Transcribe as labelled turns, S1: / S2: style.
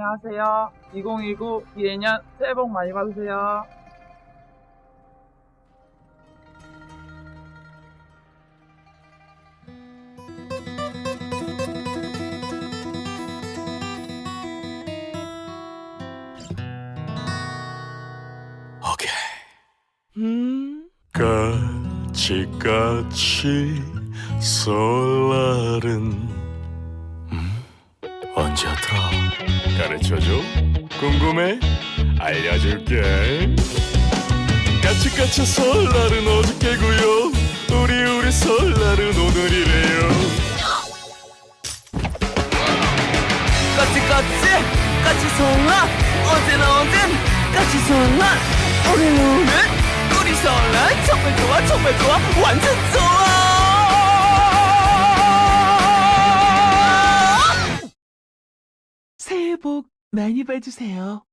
S1: 안녕하세요. 2019 기해년 새해 복 많이 받으세요.
S2: 오케이.
S3: 음,
S2: 까치까치 설날은 음? 언제였더라? 가르쳐줘? 궁금해? 알려줄게. 까치 까치 설날은 어저께고요. 우리 우리 설날은 오늘이래요.
S3: 까치 까치 까치 설날 언제나 언젠 까치 설날. 오늘 오늘 우리 설날. 정말 좋아 정말 좋아. 완전 좋아 새해 복 많이 받으세요